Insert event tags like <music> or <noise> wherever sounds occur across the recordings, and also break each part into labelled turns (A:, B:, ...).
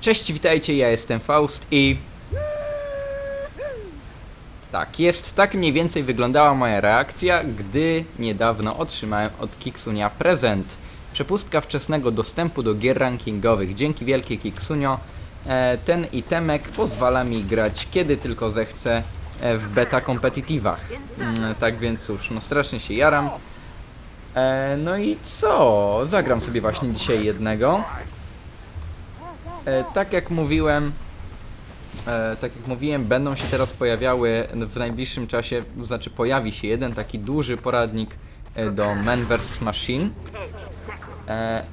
A: Cześć, witajcie, ja jestem Faust i... Tak, jest, tak mniej więcej wyglądała moja reakcja, gdy niedawno otrzymałem od Kiksunia prezent. Przepustka wczesnego dostępu do gier rankingowych. Dzięki wielkie Kiksunio, e, ten itemek pozwala mi grać kiedy tylko zechcę e, w beta competitywach. Mm, tak więc cóż, no strasznie się jaram. E, no i co? Zagram sobie właśnie dzisiaj jednego. E, tak jak mówiłem, e, tak jak mówiłem, będą się teraz pojawiały w najbliższym czasie, znaczy pojawi się jeden taki duży poradnik e, do Man vs Machine.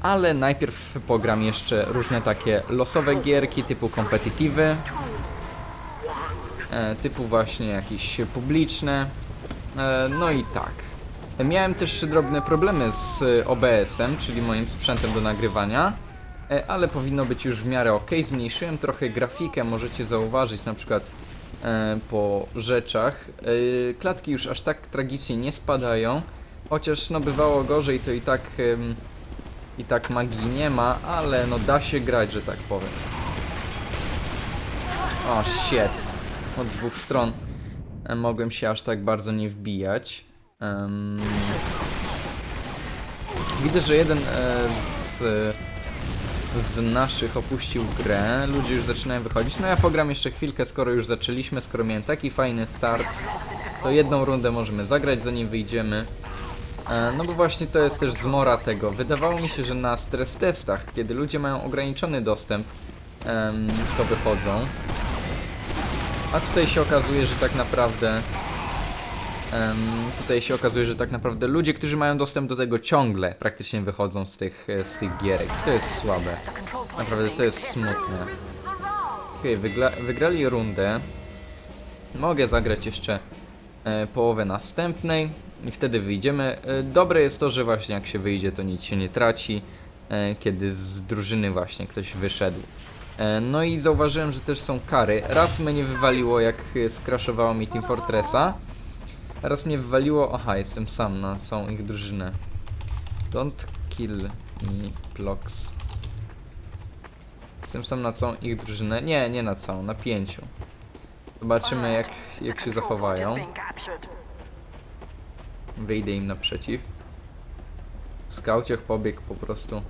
A: Ale najpierw pogram jeszcze różne takie losowe gierki typu competitive, e, typu właśnie jakieś publiczne. No i tak. Miałem też drobne problemy z OBS-em, czyli moim sprzętem do nagrywania, ale powinno być już w miarę ok. Zmniejszyłem trochę grafikę, możecie zauważyć na przykład e, po rzeczach. E, klatki już aż tak tragicznie nie spadają, chociaż no bywało gorzej, to i tak i tak magii nie ma, ale no da się grać, że tak powiem. O shit. Od dwóch stron e, mogłem się aż tak bardzo nie wbijać. Em, Widzę, że jeden e, z, z naszych opuścił grę. Ludzie już zaczynają wychodzić. No ja pogram jeszcze chwilkę, skoro już zaczęliśmy, skoro miałem taki fajny start. To jedną rundę możemy zagrać, zanim wyjdziemy. E, No bo właśnie to jest też zmora tego. Wydawało mi się, że na stres testach, kiedy ludzie mają ograniczony dostęp, to wychodzą. A tutaj się okazuje, że tak naprawdę. Tutaj się okazuje, że tak naprawdę ludzie, którzy mają dostęp do tego ciągle praktycznie wychodzą z tych, e, z tych gierek. To jest słabe. Naprawdę to jest smutne. Okej, wygla- wygrali rundę. Mogę zagrać jeszcze e, połowę następnej i wtedy wyjdziemy. E, dobre jest to, że właśnie jak się wyjdzie, to nic się nie traci, kiedy z drużyny właśnie ktoś wyszedł. No i zauważyłem, że też są kary. Raz mnie wywaliło, jak skraszowało mi Team Fortressa. Raz mnie wywaliło... Aha, jestem sam na całą ich drużynę. Don't kill me, Plox. Jestem sam na całą ich drużynę. Nie, nie na całą, na pięciu. Zobaczymy jak, jak się zachowają. Wyjdę im naprzeciw. Skauciech pobiegł po prostu.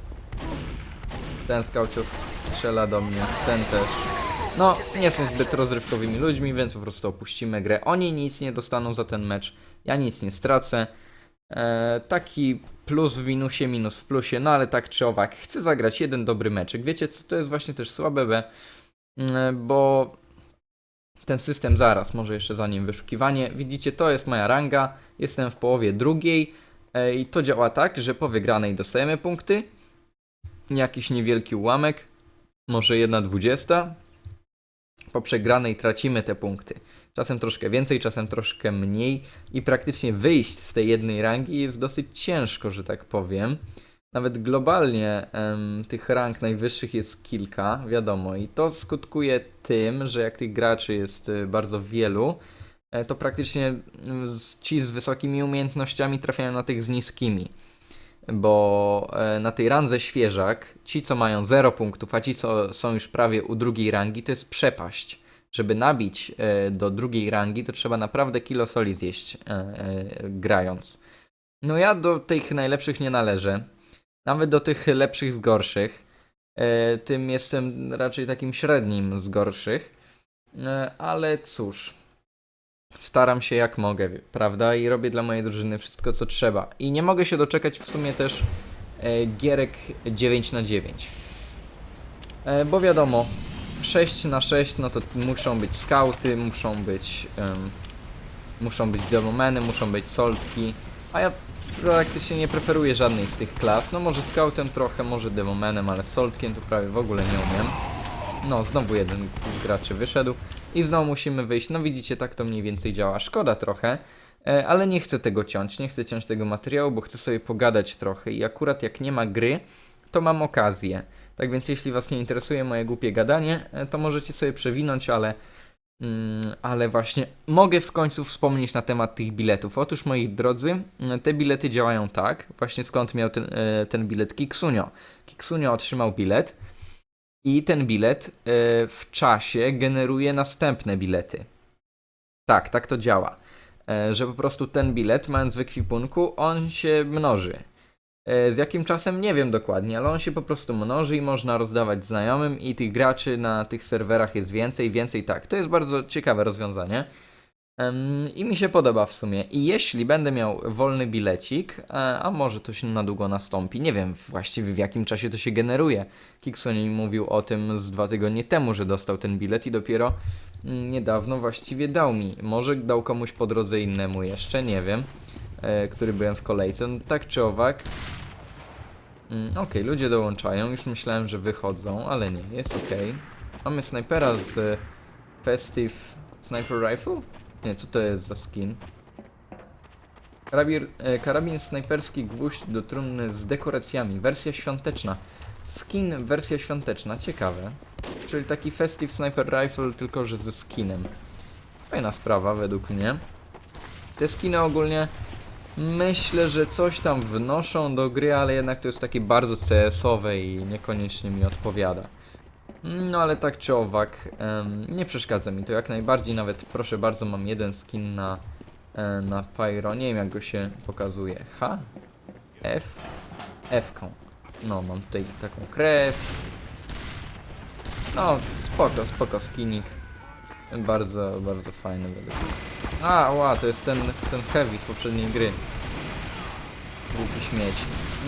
A: Ten skauciech strzela do mnie, ten też. No, nie są zbyt rozrywkowymi ludźmi, więc po prostu opuścimy grę. Oni nic nie dostaną za ten mecz, ja nic nie stracę. E, taki plus w minusie, minus w plusie, no ale tak czy owak, chcę zagrać jeden dobry meczek. Wiecie co, to jest właśnie też słabe, be, mm, bo ten system zaraz, może jeszcze zanim wyszukiwanie. Widzicie, to jest moja ranga, jestem w połowie drugiej e, i to działa tak, że po wygranej dostajemy punkty, jakiś niewielki ułamek, może jedna dwudziesta. Po przegranej tracimy te punkty. Czasem troszkę więcej, czasem troszkę mniej i praktycznie wyjść z tej jednej rangi jest dosyć ciężko, że tak powiem. Nawet globalnie em, tych rank najwyższych jest kilka, wiadomo, i to skutkuje tym, że jak tych graczy jest y, bardzo wielu, e, to praktycznie mm, ci z wysokimi umiejętnościami trafiają na tych z niskimi. Bo e, na tej randze świeżak, ci co mają 0 punktów, a ci co są już prawie u drugiej rangi, to jest przepaść. Żeby nabić e, do drugiej rangi, to trzeba naprawdę kilo soli zjeść e, grając. No ja do tych najlepszych nie należę. Nawet do tych lepszych z gorszych. Tym jestem raczej takim średnim z gorszych. Ale cóż. Staram się jak mogę, prawda? I robię dla mojej drużyny wszystko co trzeba. I nie mogę się doczekać w sumie też e, gierek 9 na 9 e, Bo wiadomo, 6 na 6 no to muszą być skauty, muszą być em, muszą być demomeny, muszą być soltki, a ja praktycznie nie preferuję żadnej z tych klas. No może scoutem trochę, może demomenem, ale soltkiem to prawie w ogóle nie umiem. No, znowu jeden z graczy wyszedł i znowu musimy wyjść. No widzicie, tak to mniej więcej działa. Szkoda trochę, e, ale nie chcę tego ciąć, nie chcę ciąć tego materiału, bo chcę sobie pogadać trochę i akurat jak nie ma gry, to mam okazję. Tak więc jeśli was nie interesuje moje głupie gadanie, e, to możecie sobie przewinąć, ale Mm, ale właśnie mogę w końcu wspomnieć na temat tych biletów. Otóż, moi drodzy, mm, te bilety działają tak. Właśnie skąd miał ten, e, ten bilet Kiksunio. Kiksunio otrzymał bilet i ten bilet e, w czasie generuje następne bilety. Tak, tak to działa. E, że po prostu ten bilet, mając w ekwipunku, on się mnoży. E, Z jakim czasem nie wiem dokładnie, ale on się po prostu mnoży i można rozdawać znajomym i tych graczy na tych serwerach jest więcej, więcej tak. To jest bardzo ciekawe rozwiązanie. I mi się podoba w sumie. I jeśli będę miał wolny bilecik, e, a może to się na długo nastąpi, nie wiem właściwie w jakim czasie to się generuje. Kiksonin mówił o tym z dwa tygodnie temu, że dostał ten bilet i dopiero mm, niedawno właściwie dał mi. Może dał komuś po drodze innemu jeszcze, nie wiem, e, który byłem w kolejce. No, tak czy owak. Mm, Okej, ludzie dołączają. Już myślałem, że wychodzą, ale nie, jest okej. Mamy snajpera z e, Festive Sniper Rifle? Nie, co to jest za skin? Karabin, e, karabin snajperski gwóźdź do trumny z dekoracjami. Wersja świąteczna. Skin, wersja świąteczna, ciekawe. Czyli taki Festive Sniper Rifle, tylko że ze skinem. Fajna sprawa według mnie. Te skiny ogólnie myślę, że coś tam wnoszą do gry, ale jednak to jest takie bardzo CS-owe i niekoniecznie mi odpowiada. No ale tak czy owak, nie przeszkadza mi to jak najbardziej, nawet proszę bardzo mam jeden skin na, e, na Pyro, nie wiem jak go się pokazuje, H? F? F-ką. No mam tutaj taką krew. No spoko, spoko skinik. Bardzo, bardzo fajny według mnie. A, ła, to jest ten, ten heavy z poprzedniej gry. Głupi śmieć.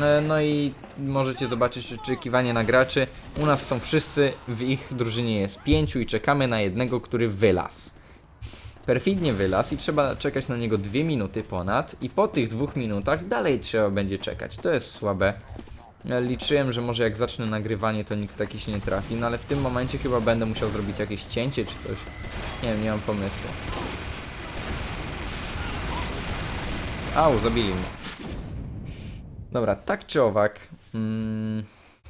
A: E, No i możecie zobaczyć oczekiwanie na graczy. U nas są wszyscy, w ich drużynie jest pięciu i czekamy na jednego, który wylazł. Perfidnie wylazł i trzeba czekać na niego dwie minuty ponad i po tych dwóch minutach dalej trzeba będzie czekać. To jest słabe. Liczyłem, że może jak zacznę nagrywanie to nikt taki się nie trafi, no ale w tym momencie chyba będę musiał zrobić jakieś cięcie czy coś. Nie wiem, nie mam pomysłu. Au, zabili mnie. Dobra, tak czy owak. Mm,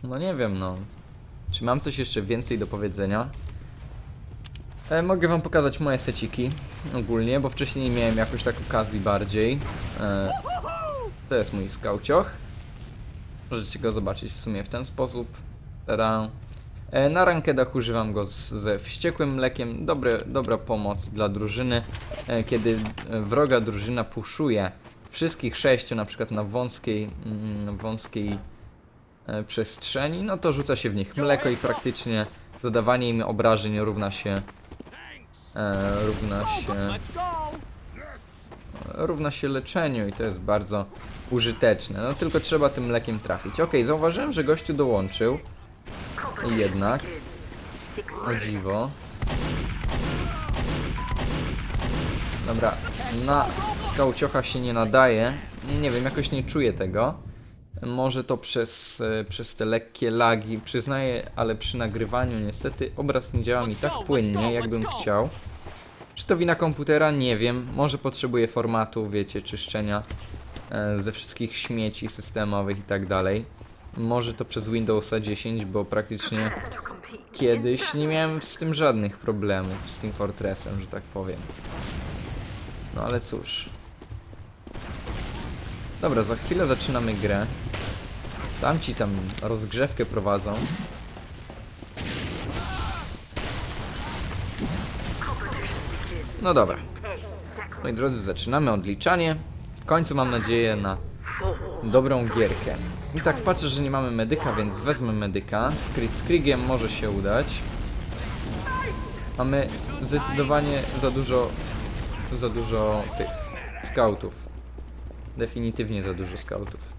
A: no nie wiem, no. Czy mam coś jeszcze więcej do powiedzenia? E, mogę wam pokazać moje seciki ogólnie, bo wcześniej nie miałem jakoś tak okazji bardziej. E, to jest mój skaucioch. Możecie go zobaczyć w sumie w ten sposób. Tada. E, na rankedach używam go z, ze wściekłym mlekiem. Dobre, dobra pomoc dla drużyny. E, kiedy wroga drużyna puszuje wszystkich sześciu, na przykład na wąskiej, mm, wąskiej e, przestrzeni, no to rzuca się w nich mleko i praktycznie zadawanie im obrażeń równa się e, równa się równa się leczeniu i to jest bardzo użyteczne. No tylko trzeba tym mlekiem trafić. Okej, zauważyłem, że gościu dołączył. Jednak. O dziwo. Dobra, na skauciocha się nie nadaje. Nie wiem, jakoś nie czuję tego. Może to przez, e, przez te lekkie lagi, przyznaję, ale przy nagrywaniu niestety obraz nie działa mi tak płynnie, jakbym chciał. Czy to wina komputera? Nie wiem. Może potrzebuje formatu, wiecie, czyszczenia e, ze wszystkich śmieci systemowych i tak dalej. Może to przez Windowsa 10, bo praktycznie kiedyś nie miałem z tym żadnych problemów, z Team Fortressem, że tak powiem. No ale cóż. Dobra, za chwilę zaczynamy grę. Tamci tam rozgrzewkę prowadzą. No dobra. Moi drodzy, zaczynamy odliczanie. W końcu mam nadzieję na dobrą gierkę. I tak patrzę, że nie mamy medyka, więc wezmę medyka. Z Kritzkriegiem może się udać. Mamy zdecydowanie za dużo za dużo tych skautów. Definitywnie za dużo skautów.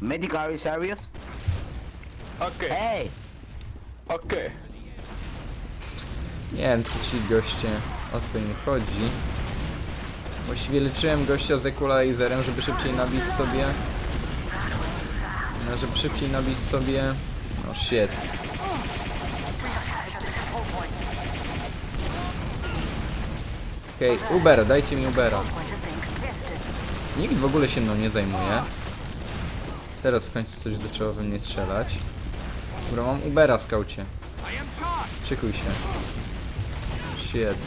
B: Medic, are you serious?
C: Okay,
B: Hey!
C: okay.
A: Nie wiem, co ci goście o co im chodzi. Właściwie leczyłem gościa z equalizerem, żeby szybciej nabić sobie... No, żeby szybciej nabić sobie... No shit. Okej, okay, Uber, dajcie mi Ubera. Nikt w ogóle się mną nie zajmuje. Teraz w końcu coś zaczęło we mnie strzelać. Dobra, mam Ubera, skaucie. Szykuj się. Shit.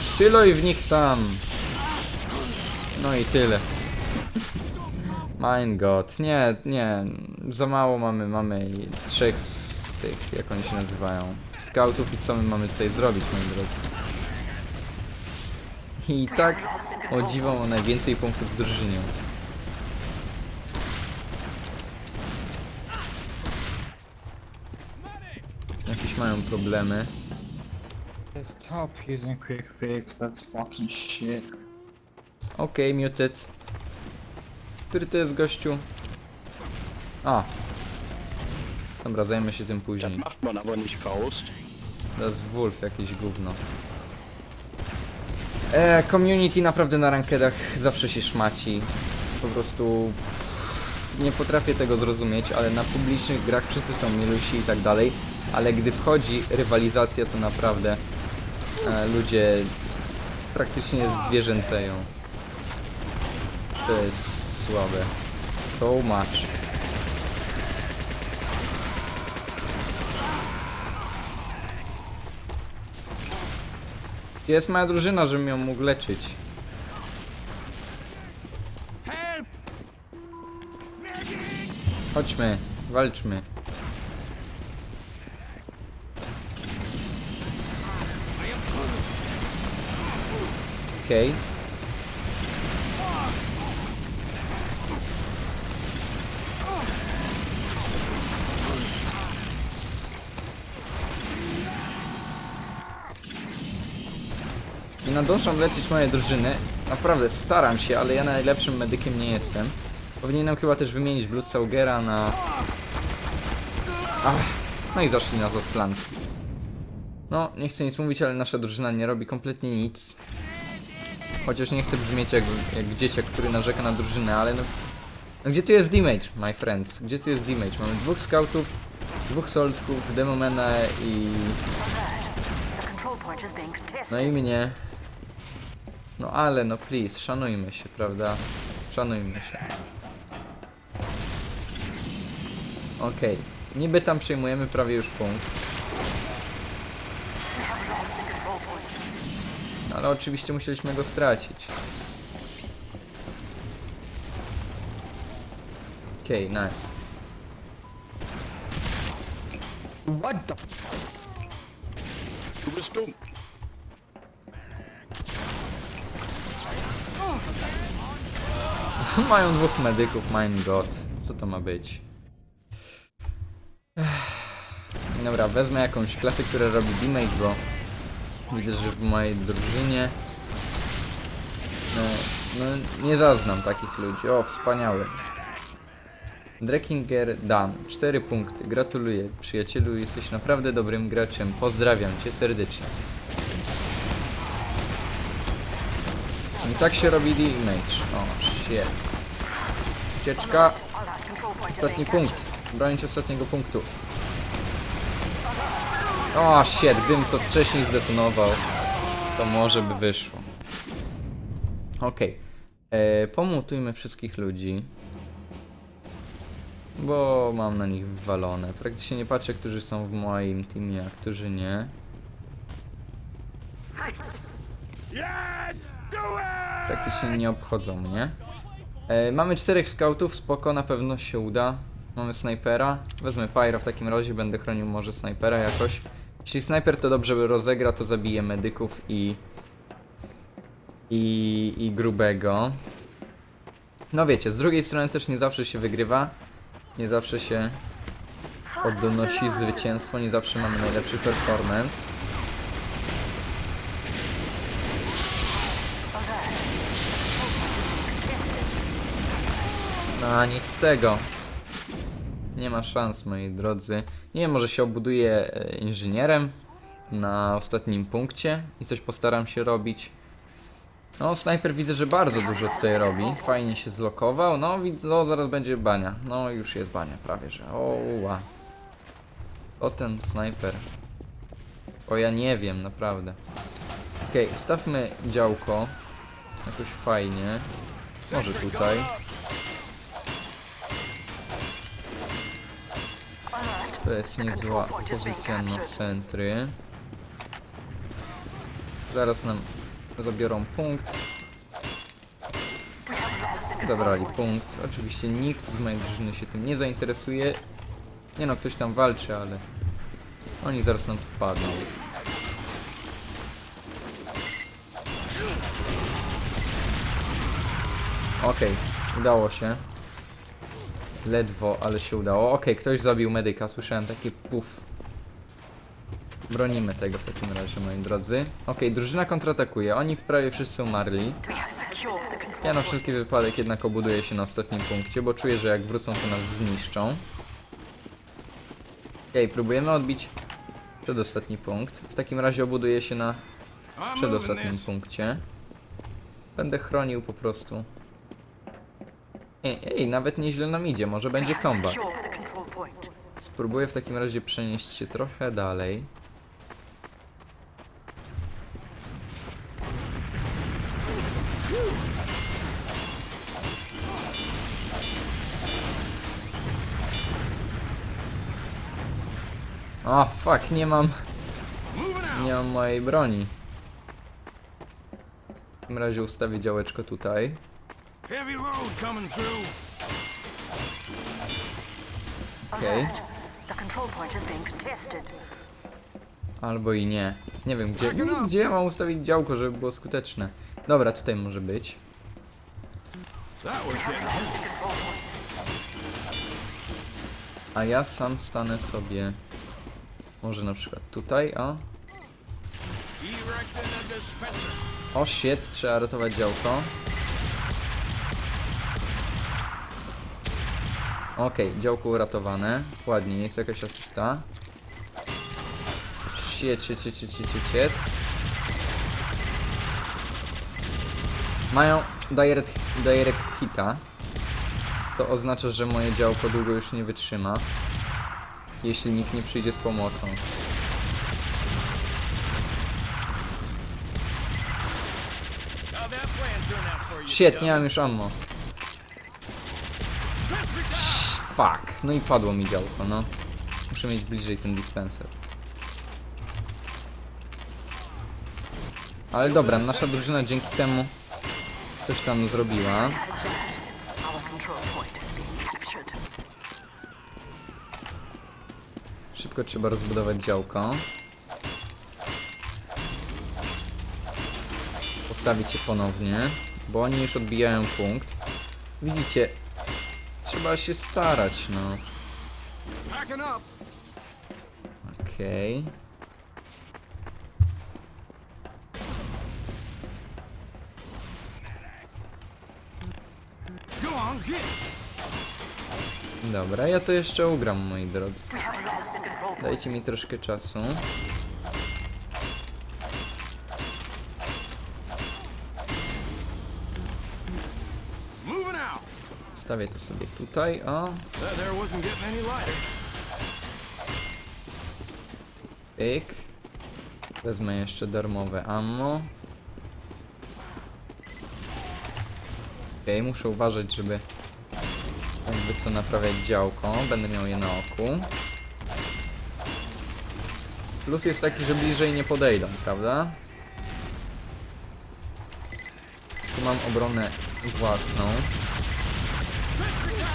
A: Strzelaj w nich tam. No i tyle. <laughs> Mein God, nie, nie, za mało mamy, mamy trzech z tych, jak oni się nazywają, scoutów i co my mamy tutaj zrobić, moi drodzy. I tak, o dziwo, ma najwięcej punktów w drużynie. Jakieś mają problemy.
B: Stop using quick fix, that's fucking shit.
A: Okej, muted. Który to jest gościu? A. Dobra, zajmę się tym
C: Das
A: później.
C: macht man aber nicht Faust.
A: To jest Wolf, jakieś gówno. E, community naprawdę na rankedach zawsze się szmaci. Po prostu nie potrafię tego zrozumieć, ale na publicznych grach wszyscy są milusi i tak dalej, ale gdy wchodzi rywalizacja, to naprawdę e, ludzie praktycznie zwierzęceją. To jest słabe. So much. Gdzie jest moja drużyna, żebym ją mógł leczyć? Chodźmy, walczmy. Okej. I nadążam leczyć moje drużyny. Naprawdę staram się, ale ja najlepszym medykiem nie jestem. Powinienem chyba też wymienić Bloodsaugera na... Ach, no i zaszli nas od flanki. No, nie chcę nic mówić, ale nasza drużyna nie robi kompletnie nic. Chociaż nie chcę brzmieć jak, jak dzieciak, który narzeka na drużynę, ale no... no gdzie tu jest damage, my friends? Gdzie tu jest damage? Mamy dwóch scoutów, dwóch soltków, demomena i... No i mnie. No ale no please, szanujmy się, prawda? Szanujmy się. Okej. Niby tam przejmujemy prawie już punkt. No, ale oczywiście musieliśmy go stracić. Okej, nice.
B: What the
C: Dumm.
A: Mają dwóch medyków, mein god. Co to ma być? Dobra, wezmę jakąś klasę, która robi damage, bo widzę, że w mojej drużynie no, no nie zaznam takich ludzi. O, wspaniały. Dreckinger Dan, 4 punkty. Gratuluję, przyjacielu, jesteś naprawdę dobrym graczem. Pozdrawiam cię serdecznie. I tak się robi damage. O, shit. Ucieczka. Ostatni punkt. Bronić ostatniego punktu. O, shit, gdybym to wcześniej zdetonował, to może by wyszło. Okej. Okay. Pomutujmy wszystkich ludzi. Bo mam na nich wywalone. Praktycznie nie patrzę, którzy są w moim teamie, a którzy nie. Praktycznie nie obchodzą mnie. E, mamy czterech scoutów, spoko, na pewno się uda. Mamy snajpera. Wezmę Pyra w takim razie, będę chronił może snajpera jakoś. Jeśli snajper to dobrze rozegra, to zabije medyków i... I, i grubego. No wiecie, z drugiej strony też nie zawsze się wygrywa. Nie zawsze się odnosi zwycięstwo, nie zawsze mamy najlepszy performance. No, nic z tego. Nie ma szans, moi drodzy. Nie wiem, może się obuduję e, inżynierem na ostatnim punkcie i coś postaram się robić. No, snajper widzę, że bardzo dużo tutaj robi. Fajnie się zlokował. No, widzę, no, zaraz będzie bania. No, już jest bania, prawie że. O, ła. O ten snajper. O, ja nie wiem, naprawdę. Okej, ustawmy działko. Jakoś fajnie. Może tutaj. To jest niezła pozycja na centry. Zaraz nam zabiorą punkt. Zabrali punkt. Oczywiście nikt z mojej drużyny się tym nie zainteresuje. Nie no, ktoś tam walczy, ale oni zaraz nam wpadną. Okej, udało się. Ledwo, ale się udało. Okej, ktoś zabił medyka, słyszałem taki puf. Bronimy tego w takim razie, moi drodzy. Okej, drużyna kontratakuje. Oni prawie wszyscy umarli. Ja na wszelki wypadek jednak obuduję się na ostatnim punkcie, bo czuję, że jak wrócą, to nas zniszczą. Okej, próbujemy odbić przedostatni punkt. W takim razie obuduję się na przedostatnim punkcie. Będę chronił po prostu. Ej, ej, nawet nieźle nam idzie, może będzie
D: point.
A: Spróbuję w takim razie przenieść się trochę dalej. O, fuck, nie mam, nie mam mojej broni. W takim razie ustawię działeczko tutaj.
C: Heavy load coming through.
A: Okej.
D: The control point is being contested.
A: Albo i nie. Nie wiem, gdzie, gdzie ja mam ustawić działko, żeby było skuteczne. Dobra, tutaj może być.
C: That was getting
A: A ja sam stanę sobie. Może na przykład tutaj,
C: erecting a dispenser.
A: O shit, trzeba ratować działko. Okej, działko uratowane. Ładnie, jest jakaś asysta. Shit, shit, shit, shit, shit, shit. Mają direct, direct hita. Co oznacza, że moje działko długo już nie wytrzyma. Jeśli nikt nie przyjdzie z pomocą. Shit, nie mam już ammo. Fuck, no i padło mi działko, no. Muszę mieć bliżej ten dispenser. Ale dobra, nasza drużyna dzięki temu coś tam zrobiła. Szybko trzeba rozbudować działko. Postawić je ponownie, bo oni już odbijają punkt. Widzicie, trzeba się starać, no. Okej.
C: Get.
A: Dobra, ja to jeszcze ugram, moi drodzy. Dajcie mi troszkę czasu. Stawię to sobie tutaj, o. Pyk. Wezmę jeszcze darmowe ammo. Okej, muszę uważać, żeby jakby co naprawiać działko. Będę miał je na oku. Plus jest taki, że bliżej nie podejdą, prawda? Tu mam obronę własną.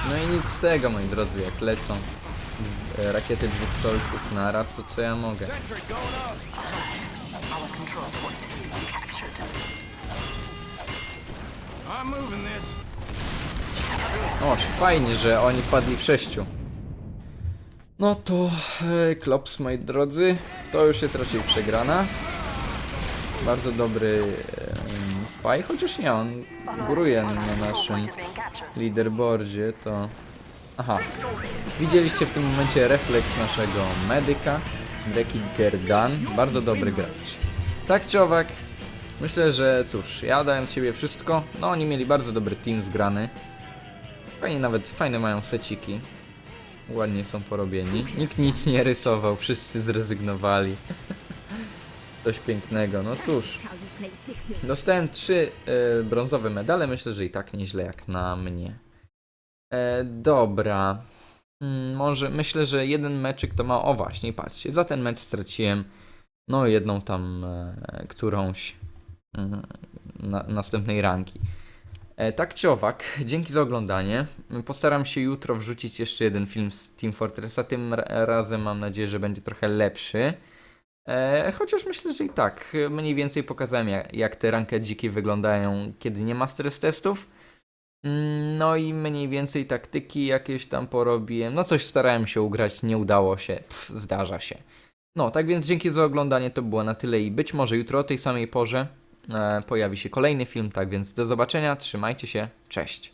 A: No i nic z tego, moi drodzy, jak lecą e, rakiety dwóch solków na raz, to co ja mogę? O, fajnie, że oni padli w sześciu. No to e, Klops, moi drodzy, to już jest raczej przegrana. Bardzo dobry e, spy, chociaż nie, on góruje na naszym leaderboardzie, to... Aha, widzieliście w tym momencie refleks naszego medyka, Deki Gerdan, bardzo dobry gracz. Tak czy owak, myślę, że cóż, ja dałem z siebie wszystko, no oni mieli bardzo dobry team zgrany. Fajnie nawet, fajne mają seciki. Ładnie są porobieni. Nikt nic nie rysował, wszyscy zrezygnowali. <laughs> Coś pięknego, no cóż. Dostałem trzy e, brązowe medale, myślę, że i tak nieźle jak na mnie. E, dobra. Mm, może myślę, że jeden meczyk to ma. O właśnie, patrzcie, za ten mecz straciłem no jedną tam e, którąś mm, na, następnej ranki. E, tak czy owak, dzięki za oglądanie. Postaram się jutro wrzucić jeszcze jeden film z Team Fortressa. Tym ra- razem mam nadzieję, że będzie trochę lepszy. E, chociaż myślę, że i tak mniej więcej pokazałem, jak, jak te ranke dzikie wyglądają, kiedy nie ma stres testów. Mm, No i mniej więcej taktyki jakieś tam porobiłem. No coś starałem się ugrać, nie udało się. Pff, zdarza się. No, tak więc dzięki za oglądanie, to było na tyle i być może jutro o tej samej porze e, pojawi się kolejny film, tak więc do zobaczenia, trzymajcie się, cześć.